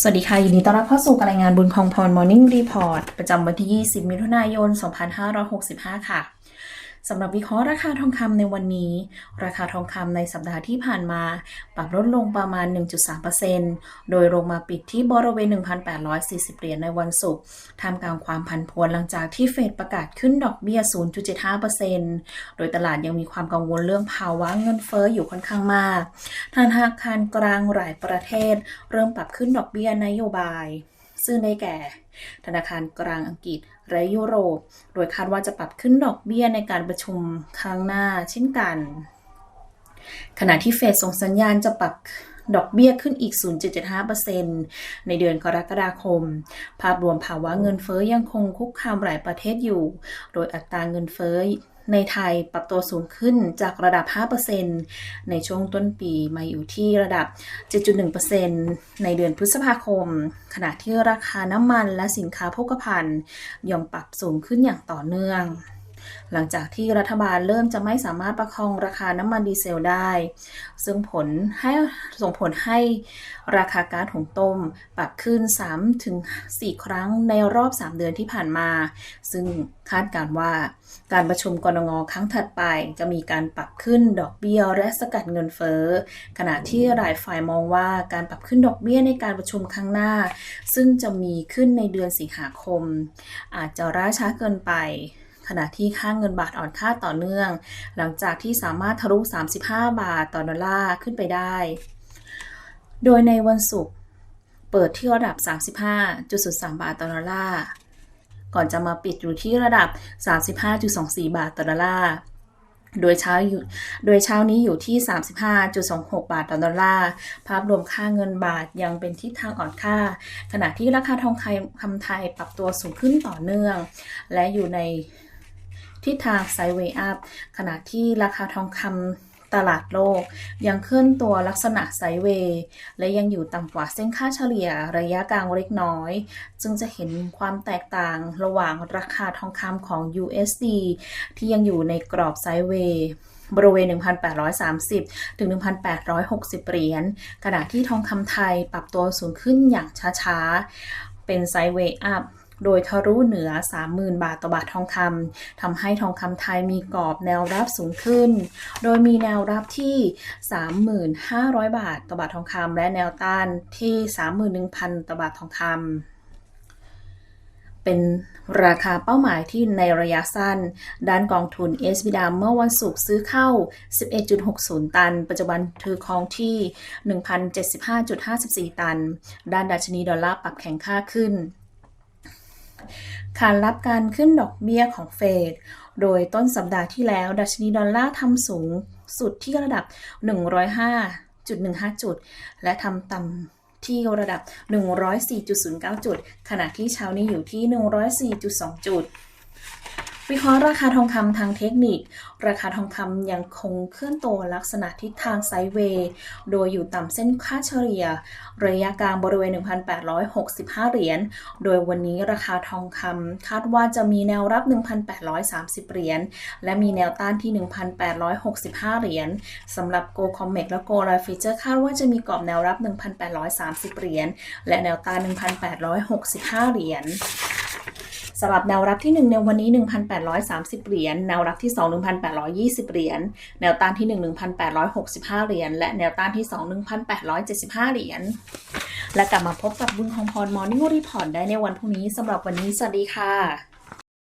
สวัสดีค่ะ ยินดีต้อนรับเข้าสู่การรายงานบุญพองพร Morning Report ประจำวันที่ 20 มิถุนายน 2565 ค่ะ สำหรับวิเคราะห์ราคาทองคำในวันนี้ ราคาทองคำในสัปดาห์ที่ผ่านมา ปรับลดลงประมาณ 1.3%โดยลงมาปิดที่บริเวณ 1,840 เหรียญในวันศุกร์ท่ามกลางความผันผวนหลังจากที่เฟดประกาศขึ้นดอกเบี้ย 0.75%โดยตลาดยังมีความกังวลเรื่องภาวะเงินเฟ้ออยู่ค่อนข้างมากธนาคารกลางหลายประเทศ เริ่มปรับขึ้นดอกเบี้ยนโยบาย ซึ่งได้แก่ ธนาคารกลางอังกฤษและยุโรป โดยคาดว่าจะปรับขึ้นดอกเบี้ยในการประชุมครั้งหน้าเช่นกัน ขณะที่เฟดส่งสัญญาณจะปรับดอกเบี้ยขึ้นอีก 0.75%ในเดือนกรกฎาคม ภาพรวมภาวะเงินเฟ้อยังคงคุกคามหลายประเทศอยู่ โดยอัตราเงินเฟ้อ ในไทยปรับตัวสูงขึ้นจากระดับ 5%ในช่วงต้นปีมาอยู่ที่ระดับ 7.1%ในเดือนพฤษภาคม ขณะที่ราคาน้ำมันและสินค้าโภคภัณฑ์ยังปรับสูงขึ้นอย่างต่อเนื่อง หลังจากที่รัฐบาลเริ่มจะไม่สามารถประคองราคาน้ำมันดีเซลได้ ซึ่งผลให้ส่งผลให้ราคาก๊าซหุงต้มปรับขึ้น 3-4 ครั้งในรอบ 3 เดือนที่ผ่านมา ซึ่งคาดการว่าการประชุมกรงงครั้งถัดไป จะมีการปรับขึ้นดอกเบี้ยและสกัดเงินเฟ้อ ขณะที่หลายฝ่ายมองว่าการปรับขึ้นดอกเบี้ยในการประชุมครั้งหน้า ซึ่งจะมีขึ้นในเดือนสิงหาคม อาจจะล่าช้าเกินไป ขณะที่ค่างเงินบาทอ่อนค่าต่อเนื่อง หลังจากที่สามารถทะลุ 35 บาทต่อดอลลาร์ขึ้นไปได้ โดยในวันศุกร์เปิดที่ระดับ 35.03 บาทต่อดอลลาร์ ก่อนจะมาปิดอยู่ที่ระดับ 35.24 บาทต่อดอลลาร์โดยเช้าอยู่โดยเช้านี้อยู่ที่ 35.26 บาทต่อดอลลาร์ ภาพรวมค่าเงินบาทยังเป็นทิศทางอ่อนค่า ขณะที่ราคาทองคำไทยปรับตัวสูงขึ้นต่อเนื่อง และอยู่ใน ทิศทางไซด์เวย์อัพขณะที่ราคาทองคำตลาดโลกยังเคลื่อนตัวลักษณะไซเวย์และยังอยู่ต่ำกว่าเส้นค่าเฉลี่ยระยะกลางเล็กน้อย จึงจะเห็นความแตกต่างระหว่างราคาทองคำของ USD ที่ยังอยู่ในกรอบไซเวย์บริเวณ 1,830 ถึง 1,860 เหรียญขณะที่ทองคำไทยปรับตัวสูงขึ้นอย่างช้าๆ เป็นไซด์เวย์อัพ โดยทะลุเหนือ 30,000 บาทต่อบาททองคำทำให้ทองคำไทยมีกรอบแนวรับสูงขึ้น โดยมีแนวรับที่ 3,500 บาทต่อบาททองคำและแนวต้านที่ 31,000 ต่อบาททองคำเป็นราคาเป้าหมายที่ในระยะสั้น ด้านกองทุน s b d เมื่อวันศุกร์ซื้อเข้า 11.60 ตัน ปัจจุบันถือครองที่ 1,075.54 ตัน ด้านดัชนีดอลลาร์ปรับแข็งค่าขึ้น ขานรับการขึ้นดอกเบี้ยของเฟด โดยต้นสัปดาห์ที่แล้ว ดัชนีดอลลาร์ทำสูงสุดที่ระดับ 105.15 จุด และทำต่ำที่ระดับ 104.09 จุด ขณะที่เช้านี้อยู่ที่ 104.2 จุด วิเคราะห์ราคาทองคำทางเทคนิค ราคาทองคำยังคงเคลื่อนตัวลักษณะทิศทางไซด์เวย์ โดยอยู่ต่ำเส้นค่าเฉลี่ย ระยะกลางบริเวณ 1,865 เหรียญ โดยวันนี้ราคาทองคำคาดว่าจะมีแนวรับ 1,830 เหรียญ และมีแนวต้านที่ 1,865 เหรียญสำหรับ Go Comex และ Go Life Future คาดว่าจะมีกรอบแนวรับ 1,830 เหรียญ และแนวต้าน 1,865 เหรียญ สำหรับแนวรับที่ 1 ในวันนี้ 1,830 เหรียญ แนวรับที่ 2 1,820 เหรียญ แนวต้านที่ 1 1,865 เหรียญ และแนวต้านที่ 2 1,875 เหรียญ และกลับมาพบกับบุญของพรมอร์นิ่งรีพอร์ตได้ในวันพรุ่งนี้สำหรับวันนี้ สวัสดีค่ะ